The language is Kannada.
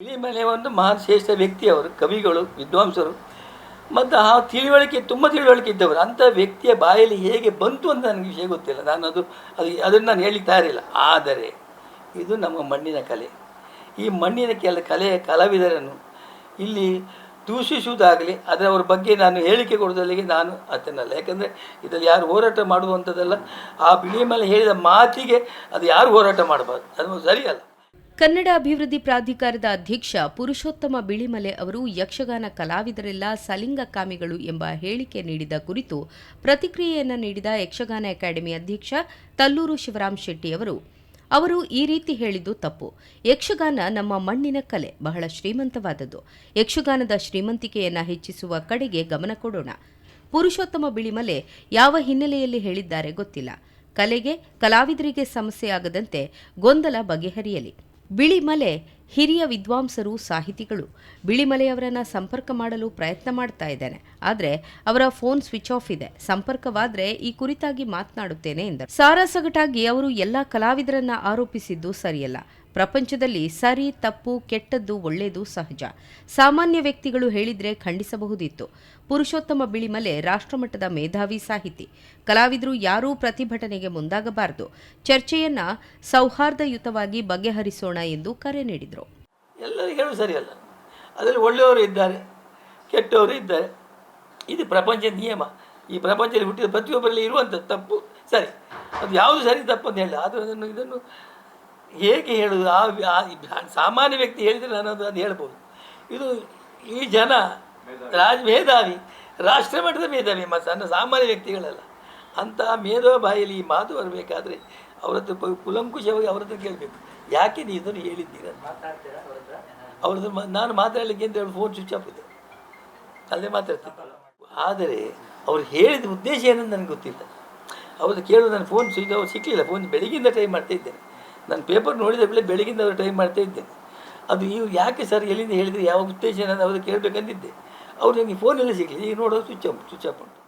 ಇಳಿ ಮೇಲೆ ಒಂದು ಮಹಾನ್ ಶ್ರೇಷ್ಠ ವ್ಯಕ್ತಿಯವರು ಕವಿಗಳು, ವಿದ್ವಾಂಸರು. ಮತ್ತು ಆ ತಿಳುವಳಿಕೆ, ತುಂಬ ತಿಳುವಳಿಕೆ ಇದ್ದವರು. ಅಂಥ ವ್ಯಕ್ತಿಯ ಬಾಯಲ್ಲಿ ಹೇಗೆ ಬಂತು ಅಂತ ನನಗೆ ವಿಷಯ ಗೊತ್ತಿಲ್ಲ. ನಾನು ಅದು ಅದು, ಅದನ್ನು ನಾನು ಹೇಳಲಿಕ್ಕೆ ತಯಾರಿಲ್ಲ. ಆದರೆ ಇದು ನಮ್ಮ ಮಣ್ಣಿನ ಕಲೆ. ಈ ಮಣ್ಣಿನ ಕೆಲ ಕಲೆಯ ಕಲಾವಿದರನ್ನು ಇಲ್ಲಿ ದೂಷಿಸುವುದಾಗಲಿ ಅದರ ಅವ್ರ ಬಗ್ಗೆ ನಾನು ಹೇಳಿಕೆ ಕೊಡೋದಲ್ಲಿಗೆ ನಾನು ಅತನಲ್ಲ ಯಾಕಂದರೆ ಇದರಲ್ಲಿ ಯಾರು ಹೋರಾಟ ಮಾಡುವಂಥದ್ದಲ್ಲ. ಆ ಬಿಳಿ ಮೇಲೆ ಹೇಳಿದ ಮಾತಿಗೆ ಅದು ಯಾರು ಹೋರಾಟ ಮಾಡಬಾರ್ದು. ಅದು ಸರಿಯಲ್ಲ. ಕನ್ನಡ ಅಭಿವೃದ್ಧಿ ಪ್ರಾಧಿಕಾರದ ಅಧ್ಯಕ್ಷ ಪುರುಷೋತ್ತಮ ಬಿಳಿಮಲೆ ಅವರು ಯಕ್ಷಗಾನ ಕಲಾವಿದರೆಲ್ಲ ಸಲಿಂಗಕಾಮಿಗಳು ಎಂಬ ಹೇಳಿಕೆ ನೀಡಿದ ಕುರಿತು ಪ್ರತಿಕ್ರಿಯೆಯನ್ನು ನೀಡಿದ ಯಕ್ಷಗಾನ ಅಕಾಡೆಮಿ ಅಧ್ಯಕ್ಷ ತಲ್ಲೂರು ಶಿವರಾಮ್ ಶೆಟ್ಟಿ ಅವರು. ಅವರು ಈ ರೀತಿ ಹೇಳಿದ್ದು ತಪ್ಪು. ಯಕ್ಷಗಾನ ನಮ್ಮ ಮಣ್ಣಿನ ಕಲೆ, ಬಹಳ ಶ್ರೀಮಂತವಾದದ್ದು. ಯಕ್ಷಗಾನದ ಶ್ರೀಮಂತಿಕೆಯನ್ನು ಹೆಚ್ಚಿಸುವ ಕಡೆಗೆ ಗಮನ ಕೊಡೋಣ. ಪುರುಷೋತ್ತಮ ಬಿಳಿಮಲೆ ಯಾವ ಹಿನ್ನೆಲೆಯಲ್ಲಿ ಹೇಳಿದ್ದಾರೆ ಗೊತ್ತಿಲ್ಲ. ಕಲೆಗೆ, ಕಲಾವಿದರಿಗೆ ಸಮಸ್ಯೆ ಆಗದಂತೆ ಗೊಂದಲ ಬಗೆಹರಿಯಲಿ. ಬಿಳಿಮಲೆ ಹಿರಿಯ ವಿದ್ವಾಂಸರು, ಸಾಹಿತಿಗಳು ಬಿಳಿಮಲೆಯವರನ್ನು ಸಂಪರ್ಕ ಮಾಡಲು ಪ್ರಯತ್ನ ಮಾಡ್ತಾ ಇದ್ದೇನೆ. ಆದರೆ ಅವರ ಫೋನ್ ಸ್ವಿಚ್ ಆಫ್ ಇದೆ. ಸಂಪರ್ಕವಾದರೆ ಈ ಕುರಿತಾಗಿ ಮಾತನಾಡುತ್ತೇನೆ ಎಂದರು. ಸಾರಾಸಗಟಾಗಿ ಅವರು ಎಲ್ಲ ಕಲಾವಿದರನ್ನ ಆರೋಪಿಸಿದ್ದು ಸರಿಯಲ್ಲ. ಪ್ರಪಂಚದಲ್ಲಿ ಸರಿ, ತಪ್ಪು, ಕೆಟ್ಟದ್ದು, ಒಳ್ಳೆಯದು ಸಹಜ. ಸಾಮಾನ್ಯ ವ್ಯಕ್ತಿಗಳು ಹೇಳಿದ್ರೆ ಖಂಡಿಸಬಹುದಿತ್ತು. ಪುರುಷೋತ್ತಮ ಬಿಳಿಮಲೆ ರಾಷ್ಟ್ರಮಟ್ಟದ ಮೇಧಾವಿ ಸಾಹಿತಿ. ಕಲಾವಿದರು ಯಾರೂ ಪ್ರತಿಭಟನೆಗೆ ಮುಂದಾಗಬಾರದು. ಚರ್ಚೆಯನ್ನ ಸೌಹಾರ್ದಯುತವಾಗಿ ಬಗೆಹರಿಸೋಣ ಎಂದು ಕರೆ ನೀಡಿದರು. ಎಲ್ಲರಿಗೂ ಹೇಳೋದು ಸರಿಯಲ್ಲ. ಅದರಲ್ಲಿ ಒಳ್ಳೆಯವರು ಇದ್ದಾರೆ, ಕೆಟ್ಟವರು ಇದ್ದಾರೆ. ಇದು ಪ್ರಪಂಚ ನಿಯಮ. ಈ ಪ್ರಪಂಚದಲ್ಲಿ ಹುಟ್ಟಿದ ಪ್ರತಿಯೊಬ್ಬರಲ್ಲಿ ಇರುವಂಥ ತಪ್ಪು, ಸರಿ. ಅದು ಯಾವುದು ಸರಿ, ತಪ್ಪು ಅಂತ ಹೇಳಿ ಆದರೆ ಇದನ್ನು ಹೇಗೆ ಹೇಳುವುದು ಆ ಸಾಮಾನ್ಯ ವ್ಯಕ್ತಿ ಹೇಳಿದರೆ ನಾನು ಅದು ಅದು ಹೇಳ್ಬೋದು. ಇದು ಈ ಜನ ರಾಜ ಮೇಧಾವಿ. ರಾಷ್ಟ್ರ ಮಟ್ಟದ ಮೇಧಾವಿ ಮತ್ತು ಸಣ್ಣ ಸಾಮಾನ್ಯ ವ್ಯಕ್ತಿಗಳಲ್ಲ. ಅಂತಹ ಮೇಧವ ಬಾಯಲ್ಲಿ ಈ ಮಾತು ಬರಬೇಕಾದ್ರೆ ಅವ್ರ ಹತ್ರ ಕುಲಂಕುಷವಾಗಿ ಅವ್ರ ಹತ್ರ ಕೇಳಬೇಕು. ಯಾಕೆ ನೀವು ಇದನ್ನು ಹೇಳಿದ್ದೀರ? ಅವ್ರದ್ದು ನಾನು ಮಾತಾಡಲಿಕ್ಕೆ ಅಂತ ಹೇಳಿ ಫೋನ್ ಸ್ವಿಚ್ ಆಫ್ ಇದೆ. ಅಲ್ಲೇ ಮಾತಾಡ್ತೀನಿ. ಆದರೆ ಅವ್ರು ಹೇಳಿದ ಉದ್ದೇಶ ಏನಂತ ನನಗೆ ಗೊತ್ತಿಲ್ಲ. ಅವ್ರದ್ದು ಕೇಳೋದು ನನ್ನ ಫೋನ್ ಸ್ವಿಚ್ ಅವ್ರು ಸಿಕ್ಕಲಿಲ್ಲ ಫೋನ್ ಬೆಳಗಿಂದ ಟ್ರೈ ಮಾಡ್ತಾ ಇದ್ದೇನೆ. ನಾನು ಪೇಪರ್ ನೋಡಿದ ಮೇಲೆ ಬೆಳಗಿಂದ ಅವರು ಟ್ರೈ ಮಾಡ್ತಾ ಇದ್ದೇನೆ ಅದು ಇವು ಯಾಕೆ ಸರ್ ಎಲ್ಲಿಂದ ಹೇಳಿದರೆ ಯಾವ ಉದ್ದೇಶ ಅವರು ಕೇಳಬೇಕಂದಿದ್ದೆ ಕೇಳಬೇಕಂತಿದ್ದೆ. ಅವ್ರು ನನಗೆ ಫೋನೆಲ್ಲ ಸಿಗಲಿ ಈಗ ನೋಡೋದು ಸ್ವಿಚ್ ಆಫ್ ಸ್ವಿಚ್ ಆಫ್ ಉಂಟು